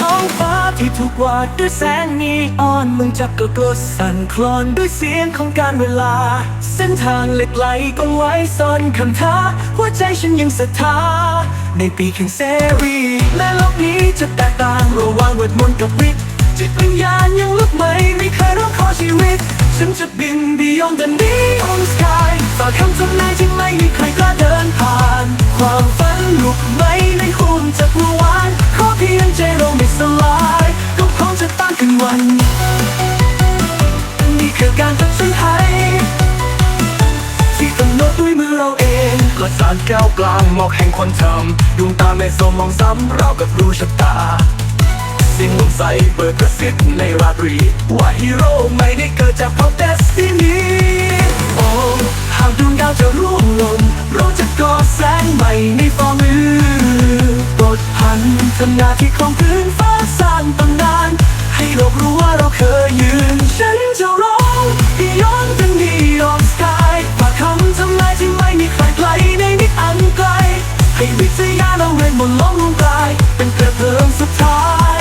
ท้องฟ้าที่ถูกวาดด้วยแสงนีออนมึงจับกระกสั่นคลอนด้วยเสียงของการเวลา เส้นทางเหล็กไหลก็ไว้ซ่อนคำท้า หัวใจฉันยังศรัทธา ในปีแห่งเสรีแม้โลกนี้จะแตกต่างระหว่างเวทมนต์กับวิทย์จิตวิญญาณยังลุกไหมไม่เคยร้องขอชีวิต ฉันจะบิน beyond the neon sky ฝากคำทำนายที่ไม่มีใครกล้าเดินผ่าน ความฝัน ลุกไหมในหุ่นจักรวาลขอเพียงใจเราไม่สลาย ก็พร้อมจะต้านกันวัน นี่คือการตัดสินใจที่กำหนดด้วยมือเราเองกระสานแก้วกลางหมอกแห่งคนทำดวงตาไม่สมมองซ้ำเรากับรู้ชะตาสิ่งลมใสเปิดกระซิบในราตรี ว่าฮีโร่ไม่ได้เกิดจากเพราะเดสตินี นธนาที่ครองพื้นฟ้าสร้างตำนาน ให้โลกรู้ว่าเราเคยยืน ฉันจะร้อง Beyond the neon sky ฝากคำทำนายที่ไม่มีใครไกลในมิตอันไกล ให้วิทยาเราเวทมนต์ล้มลงกลาย เป็นเกลือเพลิงสุดท้าย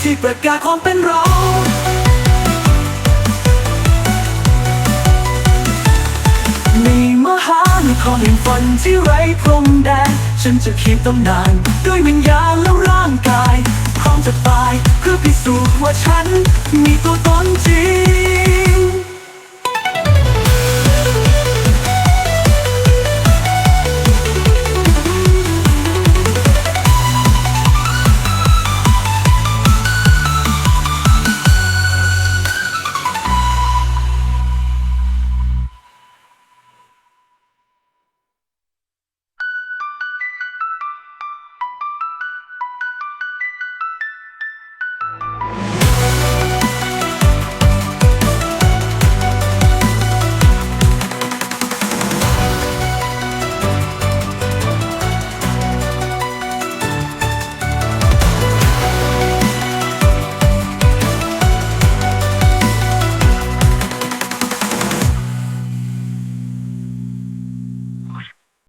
ที่ประกาศความเป็นเราในมหานครแห่งฝันที่ไร้พรมแดน ฉันจะคีบตำนาน ด้วยวิญญาณ เพื่อพิสูจน์ว่าฉันมีตัวตนจริง